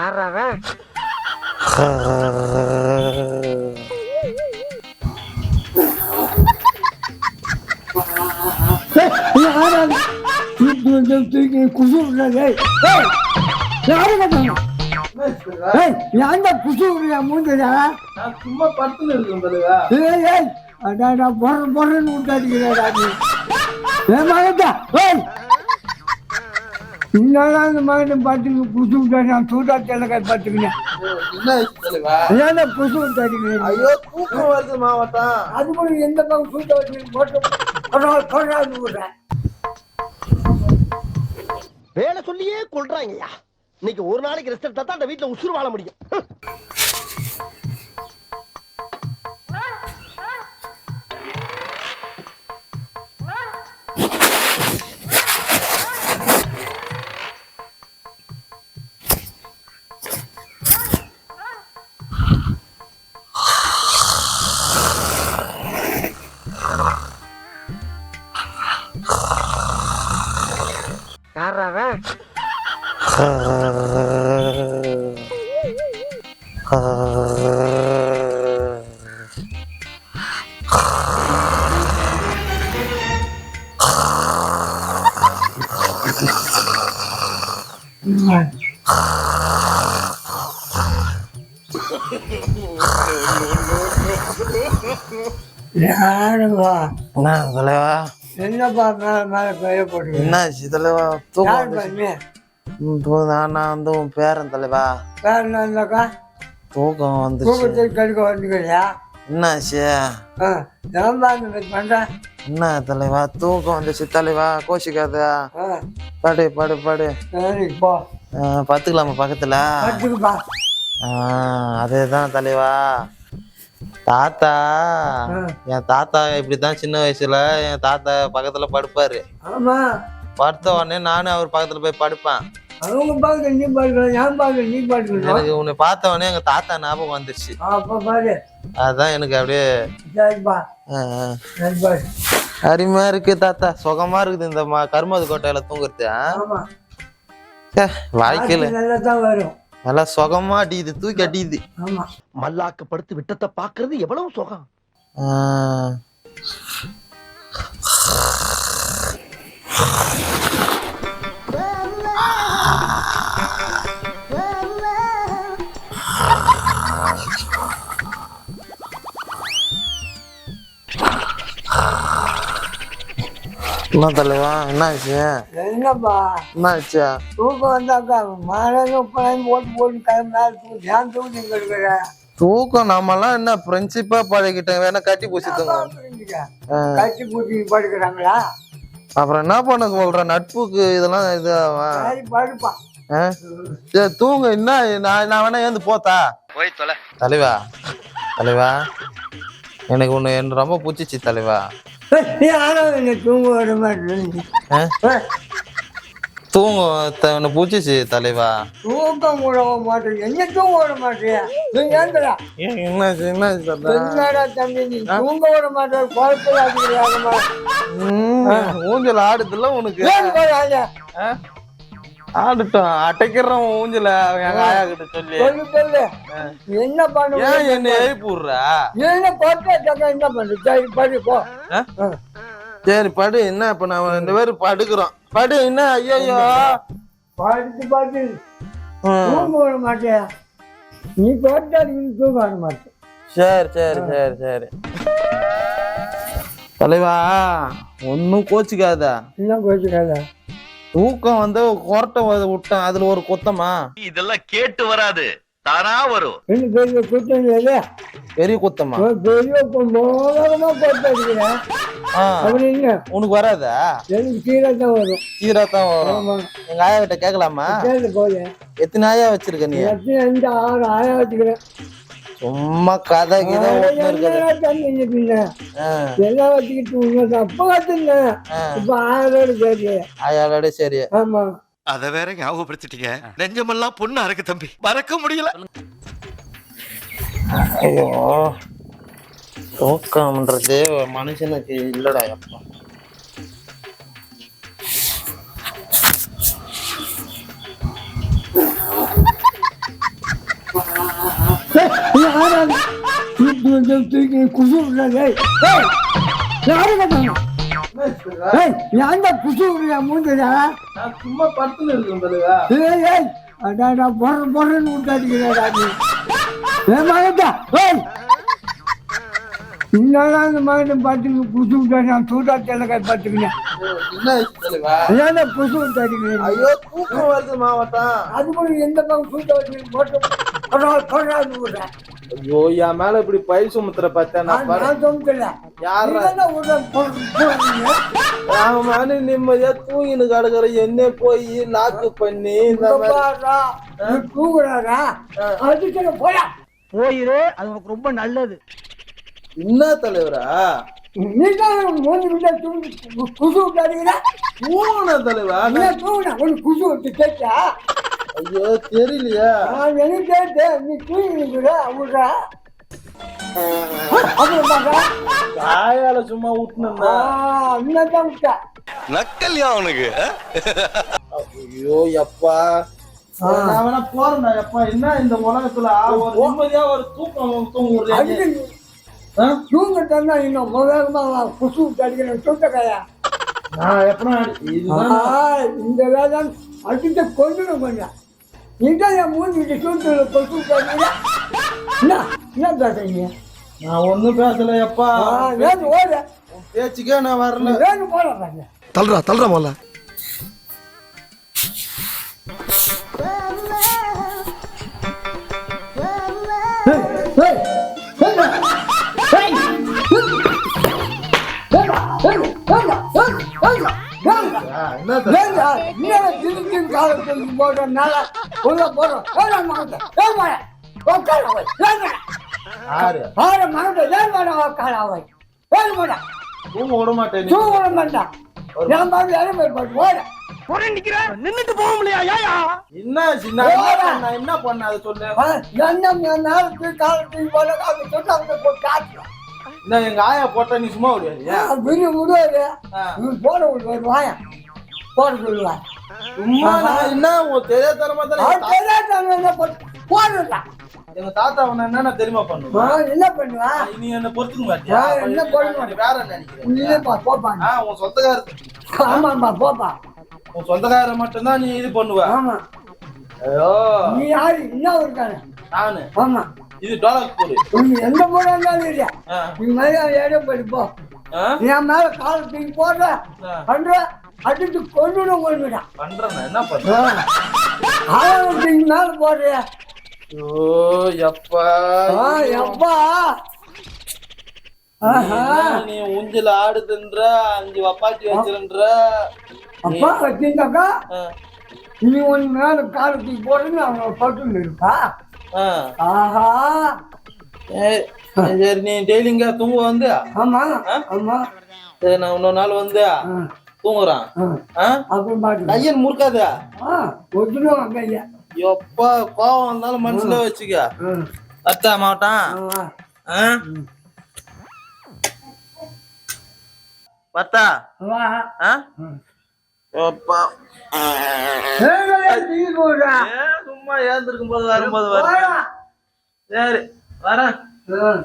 யாராவன் மூஞ்சா நான் சும்மா படுத்துன்னு இருக்கேன் பொறன்னு ஏய் இன்னும் அந்த மகன் பாட்டுக்கு புசு விட்டா நான் சூடா தெல்லக்காய் பார்த்துக்கினேன் ஏன்னா விட்டாடிக்கிறேன் ஐயோ தூக்கம் வருது மாவட்டம் அது கூட எந்த பக்கம் சூட்டை வச்சு போட்டு விடுறேன். வேலை சொல்லியே கொள்றாங்கய்யா. இன்னைக்கு ஒரு நாளைக்கு ரெஸ்ட் எடுத்தா தான் அந்த வீட்டுல உசுறு வாழ முடியும். என்ன தலைவா? என்னப்பா மேல மேல கைய போட்டு என்னாச்சு தலைவா? தூக்கம் நான் நான் வந்து உன் பேரன் தலைவா. வேற என்னக்கா தூக்கம் வந்துச்சு தூக்கத்தை கடுக்க வந்துக்கிறியா? என்னாச்சு? என்ன தலைவா தூக்கம் வந்துச்சு தலைவா கோஷிக்காத படு படு படு. பத்துக்கலாமா பக்கத்துல? அதேதான் தலைவா. தாத்தா என் தாத்தா இப்படிதான் சின்ன வயசுல என் தாத்தா பக்கத்துல படுப்பாரு. படுத்த உடனே நானும் அவர் பக்கத்துல போய் படுப்பேன். அவங்க பார்க்க நீ பாடுற ஏன் பார்க்க நீ பாடுக்கணும் எனக்கு உன்னை பார்த்த உடனே எங்க தாத்தா ஞாபகம் வந்துருச்சு. அப்ப பாரு. அதான் எனக்கு அப்படியே சரிப்பா. அருமையா இருக்கு தாத்தா. சுகமா இருக்குது இந்த ம- கருமது கோட்டையில தூங்குறது வாழ்க்கையில வரும். நல்லா சுகமா அடிக்குது தூக்கி ஆமா. மல்லாக்கு படுத்து விட்டத்தை பாக்குறது எவ்வளவு சுகம்? ஆ. என்ன தலைவா என்னாச்சு? என்னப்பா? என்னாச்சு? தூக்கம் வந்தாக்கா மழை பழம் போட்டு போட்டு கிளம்பினா ஏன் தூக்கி இருக்கிற தூக்கம் நாமெல்லாம் என்ன ஃப்ரெண்ட்ஷிப்பா பழகிட்டேன் வேணா கட்டி பூசி தூங்க ஆ. கட்டி பூட்டி படுக்கிறாங்களா? அப்புறம் என்ன பண்ண சொல்ற? நட்புக்கு இதெல்லாம் இது ஆவா? சரி படுப்பா. ஆ? சரி தூங்க. என்ன நான் நான் வேணா ஏந்து போத்தா? போய் தொலை. தலைவா. தலைவா. எனக்கு எனக்கு ரொம்ப பிடிச்சிச்சு தலைவா. யாரும் என்ன தூங்க விட மாட்டேன்? தூங்க பிடிச்சிச்சு தலைவா. தூக்கம் விட மாட்டேன் என்ன தூங்க விட மாட்டியா? நீ ஏந்தடா ஏன் என்னாச்சு என்னாச்சு என்னடா தம்பி நீ தூங்க விட மாட்டேன் குழப்பம் ஊஞ்சல் ஆடுதுல்ல உனக்கு? ஆடட்டும். அட்டைக்கிறோம் ஊஞ்சல. எங்க ஆயா கிட்ட சொல்லி. சொல்லு சொல்லு. என்ன பண்ண ஏன் என்ன எழுப்பி விடுறா என்ன போட்டா என்ன பண்ணு? சரி படி போ? சரி படு. என்ன இப்ப நாம ரெண்டு பேரும் படுக்கிறோம். படு என்ன? ஐயோ பாட்டு பாட்டு தூங்க விட மாட்டியா? நீ போட்டா நீ தூங்க விட மாட்டேன் சரி சரி சரி சரி. தலைவா ஒன்னும் கோச்சிக்காத. என்ன கோச்சுக்காத? தூக்கம் வந்து கொரட்டை விட்டேன் அதுல ஒரு கொத்தமா? இதெல்லாம் கேட்டு வராது. தானா வரும். பெரிய குத்தம் இல்லை பெரிய கொத்தமா? பெரிய ஆ, அப்படின்னு உனக்கு வராதா? எனக்கு கீழே தான் வரும். சீரா தான் வரும். எங்க ஆயா கிட்ட கேட்கலாமா கேள்வி போது எத்தனை ஆயா வச்சிருக்க நீ? எத்தனை அஞ்சு ஆறு ஆயா வச்சுக்கிறேன். சும்மா கதை கீதை எல்லாம் வச்சுக்கிட்டு அப்பா கத்துனேன். இப்ப ஆயிரம் சரி. ஆயாளோட சரி. ஆமா. அத வேற ஞாபகப்படுத்திட்டீங்க. நெஞ்சமெல்லாம் பொண்ணு அறக்கு தம்பி. மறக்க முடியல. ஐயோ. தூக்கம்ன்றது மனுஷனுக்கு இல்லடா அப்பா சும்மா படுத்துன்னு இருக்கேன் தலைவா பொற பொறன்னு விட்டாடிக்கிறேடா நீ ஏன் மகன்டா ஏய் இன்னும் அந்த மகன் பார்த்துக்கு குசு விட்டா நான் சூடா தெல்லக்காய் பார்த்துக்கினேன் என்ன ஆச்சு விட்டாடிக்கிறேன் ஐயோ தூக்கம் வருது மாவட்டம் அது கூட எந்த பக்கம் வச்சு போட்டு விடுறேன் ஐயோ என் மேல இப்படி பயில் சுமத்துற பார்த்தா நான் சொல்லிட்டேன் யாரா? மேல நிம்மதியா தூங்கின்னு கிடக்குற என்ன போய் லாக்கு பண்ணி தூங்குறாரா அதுக்கு போயா போயிரு அது உனக்கு ரொம்ப நல்லது. என்ன தலைவரா? தூங்கின தலைவா? நீ தூங்கின ஒரு குசு விட்டு கேட்டா? ஐயோ தெரியலையா. நான் கேட்டேன்? நீ தூங்கிக்கிற பாக்கா? காயால சும்மா விட்டுனா இன்னதான் விட்டா நக்கல்யா அவனுக்கு? ஐயோ எப்பா. நான் வேணா எப்பா. என்ன இந்த உலகத்துல ஒரு நிம்மதியா ஒரு தூக்கம் தூங்குறேன் அதுக்கு தூங்கிட்டா இன்னும் முதல்ல குசு விட்டு அடிக்கிறேன் சொல்லிட்டக்காயா நான் எப்படா இந்த வேலை அடிச்சு கொண்டுடும் கொஞ்சம். இதான் என் மூஞ்சிட்டு கொசு விட்டாருங்கிற என்ன என்ன பேசுறீங்க நான் ஒண்ணும் பேசல எப்பா ஆ, வேணும் ஓடு பேச்சுக்கே நான் வரல வேணும் போடுறாங்க தள்ளுறா தள்ளுறா முதல்ல என்ன யாரு? தூங்க விட மாட்டேன் நீ. நின்னுட்டு போக முடியா ஏயா என்ன சின்ன நான் என்ன பண்ண அதை சொல்லு. என்ன எங்க ஆயா போட்டா நீ சும்மா விடுவாரியா போட விடுவாரு வாயா. போட சொல்லுவார் நான் என்ன தெரியாதரமா தானே போடுறா எங்க தாத்தா உன்னை என்னென்ன தெரியுமா பண்ணுவான்? என்ன பண்ணுவா? நீ என்ன பொறுத்துக்க மாட்டியா? என்ன பண்ணுவேன்? நீ வேற என்ன நினைக்கிறேன் இல்லப்பா போப்பா ஆ, உன் சொந்தக்காரர். ஆமாப்பா போப்பா. உன் சொந்தக்காரரை மட்டும்தான் நீ இது பண்ணுவ. ஆமா. ஐயோ. நீ யாரு? என்ன இருக்காரு நானு. ஆமா. இது டோலக் போடு. நீ எந்த போட இருந்தாலும் இல்லையா நீ மாதிரி படிப்போ என் மேல கால் தூக்கி போடுற. பண்ற. அடிச்சு கொண்டுடும் கொண்டுடா பண்றேன் என்ன பண்றேன் தூக்கி மேல போடுறிய ஐயோ எப்பா எப்பா. நீ ஊஞ்சல் ஆடுதுன்ற அஞ்சு வப்பாட்டி வச்சிருன்ற. அப்பா வச்சிருந்தாக்கா? நீ ஒன்று மேல கால் தூக்கி போடுன்னு அவங்க பட்டு இருக்கா? ஆ. ஆஹா. சரி நீ டெய்லி இங்க தூங்க வந்து? ஆமா. ஆமா. சரி நான் இன்னொரு நாள் வந்து. தூங்குறான் கையன் முறுக்காத எப்பா கோவம் வந்தாலும் மனசுல வச்சுக்க. அத்தா மாவட்டம்? பத்தா சும்மா ஏந்திருக்கும் போது வரும்போது வர சரி வரேன். ம்